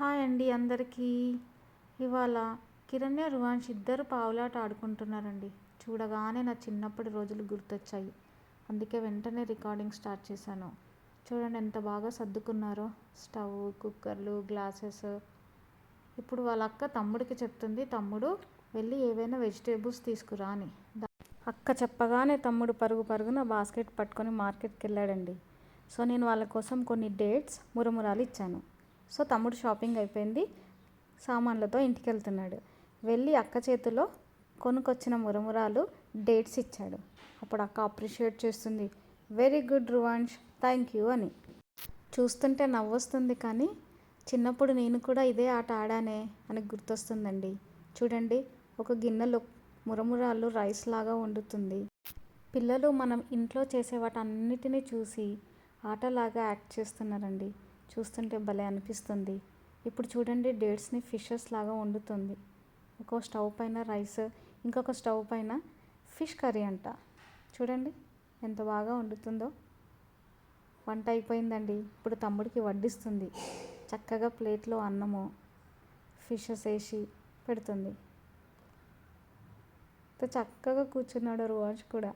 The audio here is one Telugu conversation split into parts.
హాయ్ అండి అందరికీ. ఇవాళ కిరణ్య రువాన్ష్ ఇద్దరు పావులాట ఆడుకుంటున్నారండి. చూడగానే నా చిన్నప్పటి రోజులు గుర్తొచ్చాయి. అందుకే వెంటనే రికార్డింగ్ స్టార్ట్ చేశాను. చూడండి ఎంత బాగా సర్దుకున్నారో. స్టవ్ కుక్కర్లు గ్లాసెస్. ఇప్పుడు వాళ్ళ అక్క తమ్ముడికి చెప్తుంది తమ్ముడు వెళ్ళి ఏవైనా వెజిటేబుల్స్ తీసుకురా అని అక్క చెప్పగానే తమ్ముడు పరుగు పరుగున బాస్కెట్ పట్టుకొని మార్కెట్కి వెళ్ళాడండి సో నేను వాళ్ళ కోసం కొన్ని డేట్స్ మురమురాలు ఇచ్చాను. సో తమ్ముడు షాపింగ్ అయిపోయింది. సామాన్లతో ఇంటికి వెళ్తున్నాడు వెళ్ళి అక్క చేతిలో కొనుకొచ్చిన మురమురాలు డేట్స్ ఇచ్చాడు. అప్పుడు అక్క అప్రిషియేట్ చేస్తుంది. Very good Ruvansh thank you అని. చూస్తుంటే నవ్వొస్తుంది కానీ చిన్నప్పుడు నేను కూడా ఇదే ఆట ఆడానే అని గుర్తొస్తుందండి. చూడండి ఒక గిన్నెలో మురమురాలు రైస్ లాగా వండుతుంది. పిల్లలు మనం ఇంట్లో చేసే వాటన్నిటిని చూసి ఆటలాగా యాక్ట్ చేస్తున్నారండి. చూస్తుంటే భలే అనిపిస్తుంది. ఇప్పుడు చూడండి డేట్స్ని ఫిషెస్ లాగా వండుతుంది. ఒక స్టవ్ పైన రైస్ ఇంకొక స్టవ్ పైన ఫిష్ కర్రీ అంట. చూడండి ఎంత బాగా వండుతుందో. వంట అయిపోయిందండి. ఇప్పుడు తమ్ముడికి వడ్డిస్తుంది. చక్కగా ప్లేట్లో అన్నము ఫిషెస్ వేసి పెడుతుంది. చక్కగా కూర్చున్నాడు రోజు కూడా.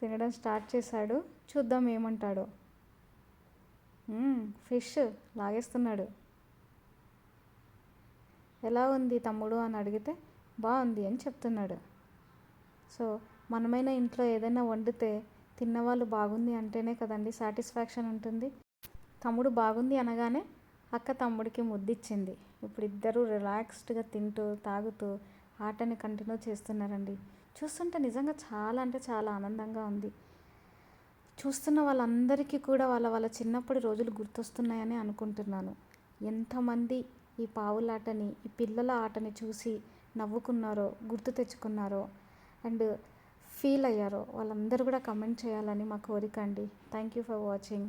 తినడం స్టార్ట్ చేశాడు. చూద్దాం ఏమంటాడో. ఫిష్ లాగేస్తున్నాడు. ఎలా ఉంది తమ్ముడు అని అడిగితే బాగుంది అని చెప్తున్నాడు. సో మనమైనా ఇంట్లో ఏదైనా వండితే తిన్నవాళ్ళు బాగుంది అంటేనే కదండి సాటిస్ఫాక్షన్ ఉంటుంది. తమ్ముడు బాగుంది అనగానే అక్క తమ్ముడికి ముద్దిచ్చింది. ఇప్పుడు ఇద్దరు రిలాక్స్డ్గా తింటూ తాగుతూ ఆటని కంటిన్యూ చేస్తున్నారండి. చూస్తుంటే నిజంగా చాలా అంటే చాలా ఆనందంగా ఉంది. చూస్తున్న వాళ్ళందరికీ కూడా వాళ్ళ వాళ్ళ చిన్నప్పటి రోజులు గుర్తొస్తున్నాయని అనుకుంటున్నాను. ఎంతమంది ఈ పావులాటని ఈ పిల్లల ఆటని చూసి నవ్వుకున్నారో గుర్తు తెచ్చుకున్నారో అండ్ ఫీల్ అయ్యారో వాళ్ళందరూ కూడా కమెంట్ చేయాలని మా కోరిక అండి. Thank you for watching.